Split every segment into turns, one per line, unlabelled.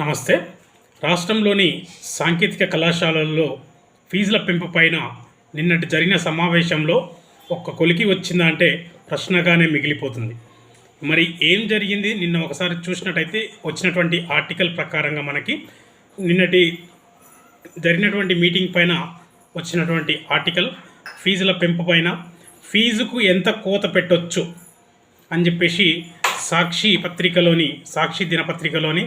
నమస్తే. రాష్ట్రంలోని సాంకేతిక కళాశాలల్లో ఫీజుల పెంపు పైన నిన్నటి జరిగిన సమావేశంలో ఒక్క కొలికి వచ్చిందా అంటే ప్రశ్నగానే మిగిలిపోతుంది. మరి ఏం జరిగింది? నిన్న ఒకసారి చూసినట్టయితే వచ్చినటువంటి ఆర్టికల్ ప్రకారంగా మనకి నిన్నటి జరిగినటువంటి మీటింగ్ పైన వచ్చినటువంటి ఆర్టికల్ ఫీజుల పెంపు పైన ఫీజుకు ఎంత కోత పెట్టొచ్చు అని చెప్పేసి సాక్షి పత్రికలోని సాక్షి దినపత్రికలోని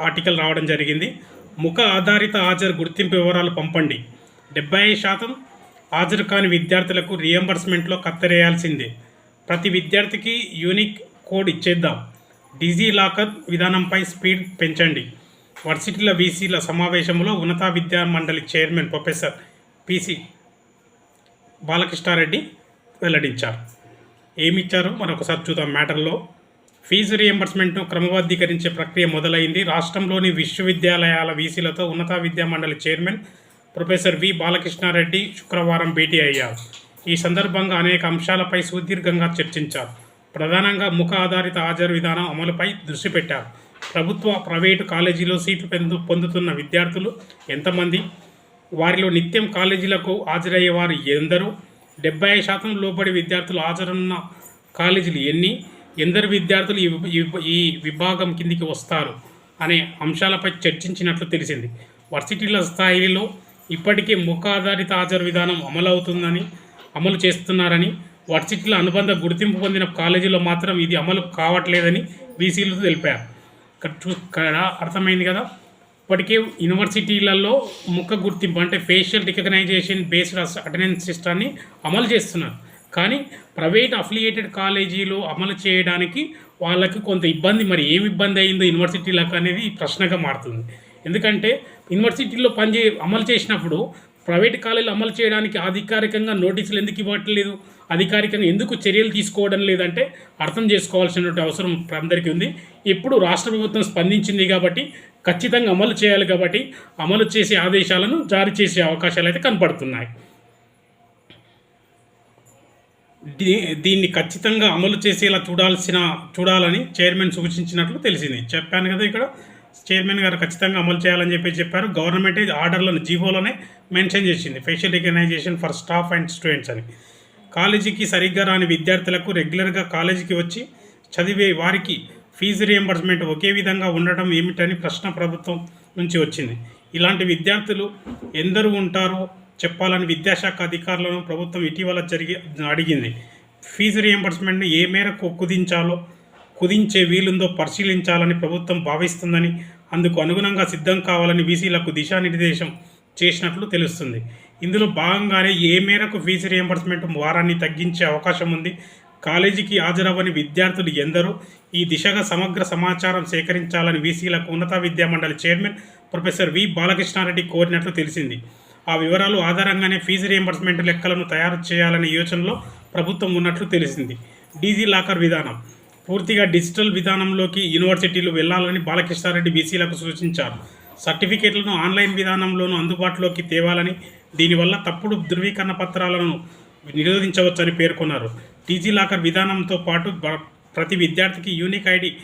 ఆర్టికల్ రావడం జరిగింది. ముఖ ఆధారిత హాజరు గుర్తింపు వివరాలు పంపండి. డెబ్బై శాతం హాజరు కాని విద్యార్థులకు రియంబర్స్మెంట్లో కత్తరేయాల్సిందే. ప్రతి విద్యార్థికి యూనిక్ కోడ్ ఇచ్చేద్దాం. డిజీ లాకర్ విధానంపై స్పీడ్ పెంచండి. వర్సిటీల వీసీల సమావేశంలో ఉన్నత విద్యా మండలి చైర్మన్ ప్రొఫెసర్ పిసి బాలకృష్ణారెడ్డి వెల్లడించారు. ఏమిచ్చారో? మరొకసారి చూద్దాం మ్యాటర్లో. ఫీజు రియంబర్స్మెంట్ను క్రమబద్ధీకరించే ప్రక్రియ మొదలైంది. రాష్ట్రంలోని విశ్వవిద్యాలయాల వీసీలతో ఉన్నత విద్యా మండలి చైర్మన్ ప్రొఫెసర్ వి బాలకృష్ణారెడ్డి శుక్రవారం భేటీ అయ్యారు. ఈ సందర్భంగా అనేక అంశాలపై సుదీర్ఘంగా చర్చించారు. ప్రధానంగా ముఖ ఆధారిత హాజరు విధానం అమలుపై దృష్టి పెట్టారు. ప్రభుత్వ ప్రైవేటు కాలేజీలో సీటు పొందు పొందుతున్న విద్యార్థులు ఎంతమంది? వారిలో నిత్యం కాలేజీలకు హాజరయ్యే వారు ఎందరు? డెబ్బై శాతం లోబడి విద్యార్థులు హాజరున్న కాలేజీలు ఎన్ని? ఎందరు విద్యార్థులు ఈ ఈ విభాగం కిందికి వస్తారు అనే అంశాలపై చర్చించినట్లు తెలిసింది. వర్సిటీల స్థాయిలో ఇప్పటికే ముఖ ఆధారిత హాజరు విధానం అమలవుతుందని అమలు చేస్తున్నారని వర్సిటీల అనుబంధ గుర్తింపు పొందిన కాలేజీలో మాత్రం ఇది అమలు కావట్లేదని బీసీలు తెలిపారు. ఇక్కడ అర్థమైంది కదా? ఇప్పటికే యూనివర్సిటీలలో ముఖ గుర్తింపు అంటే ఫేషియల్ రికగ్నైజేషన్ బేస్డ్ అటెండెన్స్ సిస్టాన్ని అమలు చేస్తున్నారు. కానీ ప్రైవేట్ అఫిలియేటెడ్ కాలేజీలో అమలు చేయడానికి వాళ్ళకి కొంత ఇబ్బంది మరి ఏమి ఇబ్బంది అయిందో యూనివర్సిటీలకు అనేది ప్రశ్నగా మారుతుంది. ఎందుకంటే యూనివర్సిటీలో పనిచే అమలు చేసినప్పుడు ప్రైవేట్ కాలేజీలు అమలు చేయడానికి అధికారికంగా నోటీసులు ఎందుకు ఇవ్వట్లేదు అధికారికంగా ఎందుకు చర్యలు తీసుకోవడం లేదంటే అర్థం చేసుకోవాల్సినటువంటి అవసరం అందరికీ ఉంది. ఇప్పుడు రాష్ట్ర ప్రభుత్వం స్పందించింది కాబట్టి ఖచ్చితంగా అమలు చేయాలి కాబట్టి అమలు చేసే ఆదేశాలను జారీ చేసే అవకాశాలు అయితే కనపడుతున్నాయి. దీన్ని ఖచ్చితంగా అమలు చేసేలా చూడాల్సిన చూడాలని చైర్మన్ సూచించినట్లు తెలిసింది. చెప్పాను కదా ఇక్కడ చైర్మన్ గారు ఖచ్చితంగా అమలు చేయాలని చెప్పి చెప్పారు. గవర్నమెంట్ ఆర్డర్లను జీవోలోనే మెన్షన్ చేసింది. Facial recognition for staff and students అని. కాలేజీకి సరిగ్గా రాని విద్యార్థులకు రెగ్యులర్గా కాలేజీకి వచ్చి చదివే వారికి ఫీజు రియంబర్స్మెంట్ ఒకే విధంగా ఉండటం ఏమిటని ప్రశ్న ప్రభుత్వం నుంచి వచ్చింది. ఇలాంటి విద్యార్థులు ఎందరు ఉంటారో? చెప్పాలని విద్యాశాఖ అధికారులను ప్రభుత్వం ఇటీవల జరిగి అడిగింది. ఫీజు రియంబర్స్మెంట్ని ఏ మేరకు కుదించాలో కుదించే వీలుందో పరిశీలించాలని ప్రభుత్వం భావిస్తుందని అందుకు అనుగుణంగా సిద్ధం కావాలని బీసీలకు దిశానిర్దేశం చేసినట్లు తెలుస్తుంది. ఇందులో భాగంగానే ఏ మేరకు ఫీజు రియంబర్స్మెంట్ వారాన్ని తగ్గించే అవకాశం ఉంది కాలేజీకి హాజరవ్వని విద్యార్థులు ఎందరో ఈ దిశగా సమగ్ర సమాచారం సేకరించాలని వీసీలకు ఉన్నత విద్యామండలి చైర్మన్ ప్రొఫెసర్ వి బాలకృష్ణారెడ్డి కోరినట్లు తెలిసింది. ఆ వివరాలు ఆధారంగానే ఫీజు రియంబర్స్మెంట్ లెక్కలను తయారు చేయాలనే యోచనలో ప్రభుత్వం ఉన్నట్లు తెలిసింది. డీజీ లాకర్ విధానం. పూర్తిగా డిజిటల్ విధానంలోకి యూనివర్సిటీలు వెళ్ళాలని బాలకృష్ణారెడ్డి బీసీలకు సూచించారు. సర్టిఫికేట్లను ఆన్లైన్ విధానంలోనూ అందుబాటులోకి తేవాలని దీనివల్ల తప్పుడు ధృవీకరణ పత్రాలను నిరోధించవచ్చని పేర్కొన్నారు. డీజీ లాకర్ విధానంతో పాటు ప్రతి విద్యార్థికి యూనిక్ ఐడి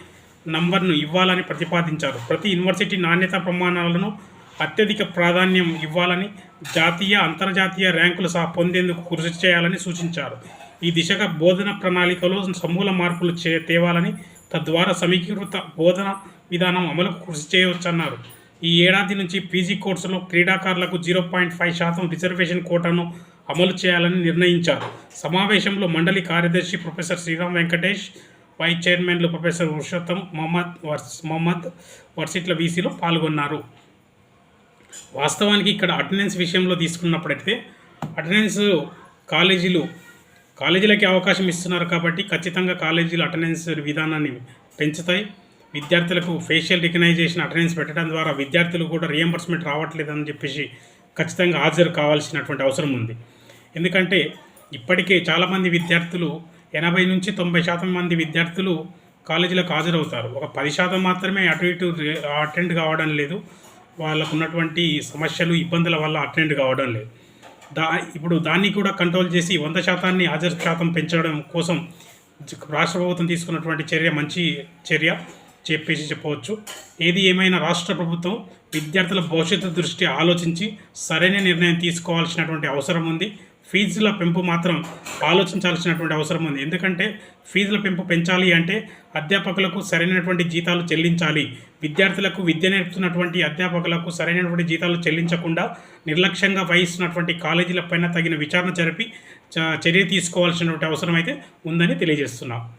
నంబర్ను ఇవ్వాలని ప్రతిపాదించారు. ప్రతి యూనివర్సిటీ నాణ్యత ప్రమాణాలను అత్యధిక ప్రాధాన్యం ఇవ్వాలని జాతీయ అంతర్జాతీయ ర్యాంకులు సహా పొందేందుకు కృషి చేయాలని సూచించారు. ఈ దిశగా బోధన ప్రణాళికలో సమూల మార్పులు చే తేవాలని తద్వారా సమీకృత బోధన విధానం అమలుకు కృషి చేయవచ్చన్నారు. ఈ ఏడాది నుంచి పీజీ కోర్సులో క్రీడాకారులకు జీరో పాయింట్ ఫైవ్ శాతం రిజర్వేషన్ కోటాను అమలు చేయాలని నిర్ణయించారు. సమావేశంలో మండలి కార్యదర్శి ప్రొఫెసర్ శ్రీరామ్ వెంకటేష్ వైస్ చైర్మన్లు ప్రొఫెసర్ పురుషోత్తం మొహమ్మద్ వర్స్ మొహమ్మద్ వర్సిట్ల వీసీలో పాల్గొన్నారు. వాస్తవానికి ఇక్కడ అటెండెన్స్ విషయంలో తీసుకున్నప్పుడైతే అటెండెన్స్ కాలేజీలు కాలేజీలకి అవకాశం ఇస్తున్నారు కాబట్టి ఖచ్చితంగా కాలేజీలు అటెండెన్స్ విధానాన్ని పెంచుతాయి. విద్యార్థులకు ఫేషియల్ రికగ్నైజేషన్ అటెండెన్స్ పెట్టడం ద్వారా విద్యార్థులు కూడా రియంబర్స్మెంట్ రావట్లేదని చెప్పేసి ఖచ్చితంగా హాజరు కావాల్సినటువంటి అవసరం ఉంది. ఎందుకంటే ఇప్పటికే చాలామంది విద్యార్థులు ఎనభై నుంచి తొంభై శాతం మంది విద్యార్థులు కాలేజీలకు హాజరవుతారు. ఒక పది శాతం మాత్రమే అటు ఇటు అటెండ్ కావడం లేదు. వాళ్ళకు ఉన్నటువంటి సమస్యలు ఇబ్బందుల వల్ల అటెండ్ కావడం లేదు. దా ఇప్పుడు దాన్ని కూడా కంట్రోల్ చేసి వంద శాతాన్ని హాజరు శాతం పెంచడం కోసం రాష్ట్ర ప్రభుత్వం తీసుకున్నటువంటి చర్య మంచి చర్య చెప్పేసి చెప్పవచ్చు. ఏది ఏమైనా రాష్ట్ర ప్రభుత్వం విద్యార్థుల భవిష్యత్తు దృష్టి ఆలోచించి సరైన నిర్ణయం తీసుకోవాల్సినటువంటి అవసరం ఉంది. ఫీజుల పెంపు మాత్రం ఆలోచించాల్సినటువంటి అవసరం ఉంది. ఎందుకంటే ఫీజుల పెంపు పెంచాలి అంటే అధ్యాపకులకు సరైనటువంటి జీతాలు చెల్లించాలి. విద్యార్థులకు విద్య నేర్పుతున్నటువంటి అధ్యాపకులకు సరైనటువంటి జీతాలు చెల్లించకుండా నిర్లక్ష్యంగా వహిస్తున్నటువంటి కాలేజీలపైన తగిన విచారణ జరిపి చ- చర్య తీసుకోవాల్సినటువంటి అవసరం అయితే ఉందని తెలియజేస్తున్నాం.